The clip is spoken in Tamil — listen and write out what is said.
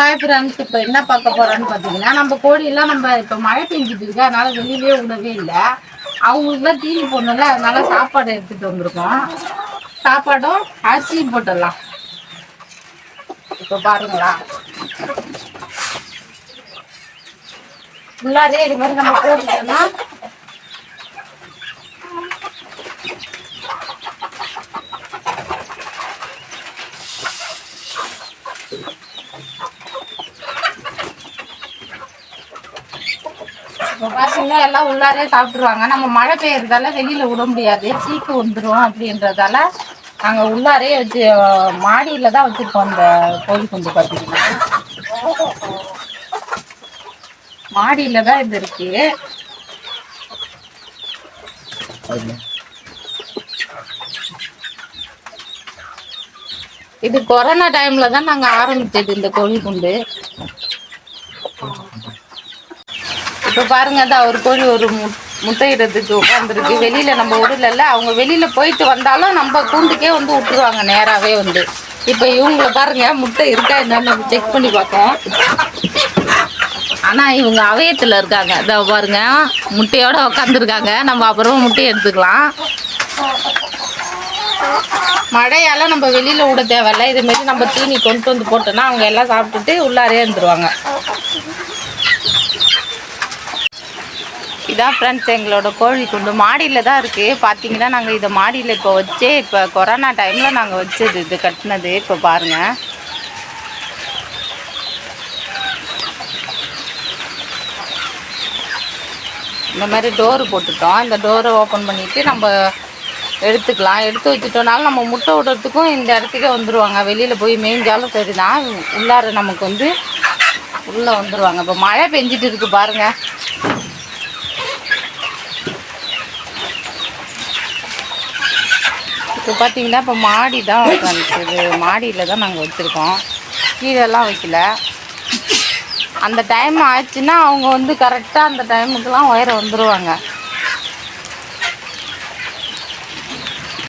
ஹாய் ஃப்ரெண்ட்ஸ் இப்போ என்ன பார்க்க போகிறோன்னு பார்த்தீங்கன்னா நம்ம கோழியெல்லாம் நம்ம இப்போ மழை பெஞ்சிட்டு இருக்கு அதனால வெளியிலே விடவே இல்லை. அவங்களுக்குலாம் தீனி போடணும்ல அதனால சாப்பாடு எடுத்துட்டு வந்திருக்கோம். சாப்பாடும் அரிசியும் போட்டுடலாம். இப்போ பாருங்களா. உள்ளாரே இது மாதிரி நம்ம போட்டுட்டோம்னா இப்போ பார்த்தீங்கன்னா எல்லாம் உள்ளாரே சாப்பிட்டுருவாங்க. நம்ம மழை பெய்யறதால வெளியில விட முடியாது. சீக்கு வந்துடும் அப்படின்றதால நாங்கள் உள்ளாரே வச்சு மாடியில தான் வச்சிருக்கோம் இந்த கோழி குஞ்சு பார்த்தீங்கன்னா மாடியில தான் இது இருக்கு. இது கொரோனா டைம்ல தான் நாங்க ஆரம்பிச்சது இந்த கோழி குண்டு. இப்போ பாருங்க அது ஒரு கோழி ஒரு மு- முட்டையிடுறதுக்கு உட்காந்துருக்கு வெளியில் நம்ம விடல அவங்க வெளியில் போயிட்டு வந்தாலும் நம்ம கூண்டுக்கே வந்து விட்டுருவாங்க நேராகவே வந்து. இப்போ இவங்கள பாருங்க முட்டை இருக்கா என்னன்னு நம்ம செக் பண்ணி பார்ப்போம். ஆனால் இவங்க அவயத்தில் இருக்காங்க. இதை பாருங்க முட்டையோட உட்காந்துருக்காங்க நம்ம அப்புறமா முட்டையை எடுத்துக்கலாம். மழையால் நம்ம வெளியில் விட தேவையில்ல. இதுமாரி நம்ம தீனி கொண்டு வந்து போட்டோன்னா அவங்க எல்லாம் சாப்பிட்டுட்டு உள்ளாரே இருந்துருவாங்க. இதான் ஃப்ரெண்ட்ஸ் எங்களோட கோழி குண்டு. மாடியில் தான் இருக்குது பார்த்தீங்கன்னா நாங்கள் இதை மாடியில் இப்போ வச்சே இப்போ கொரோனா டைமில் நாங்கள் வச்சது இது கட்டினது. இப்போ பாருங்கள் இந்த மாதிரி டோரு போட்டுட்டோம். இந்த டோரை ஓப்பன் பண்ணிவிட்டு நம்ம எடுத்துக்கலாம். எடுத்து வச்சுட்டோம்னாலும் நம்ம முட்டை விடுறதுக்கும் இந்த இடத்துக்கே வந்துடுவாங்க வெளியில் போய் மேய்ஞ்சாலும் சரி தான் உள்ளார நமக்கு வந்து உள்ளே வந்துடுவாங்க இப்போ மழை பெஞ்சிட்டு இருக்குது பாருங்கள் இப்போ பார்த்தீங்கன்னா இப்போ மாடி தான் உட்காந்துருக்குது மாடியில் தான் நாங்கள் வச்சுருக்கோம். கீழெல்லாம் வைக்கல. அந்த டைம் ஆச்சுன்னா அவங்க வந்து கரெக்டாக அந்த டைமுக்கெல்லாம் உயர வந்துடுவாங்க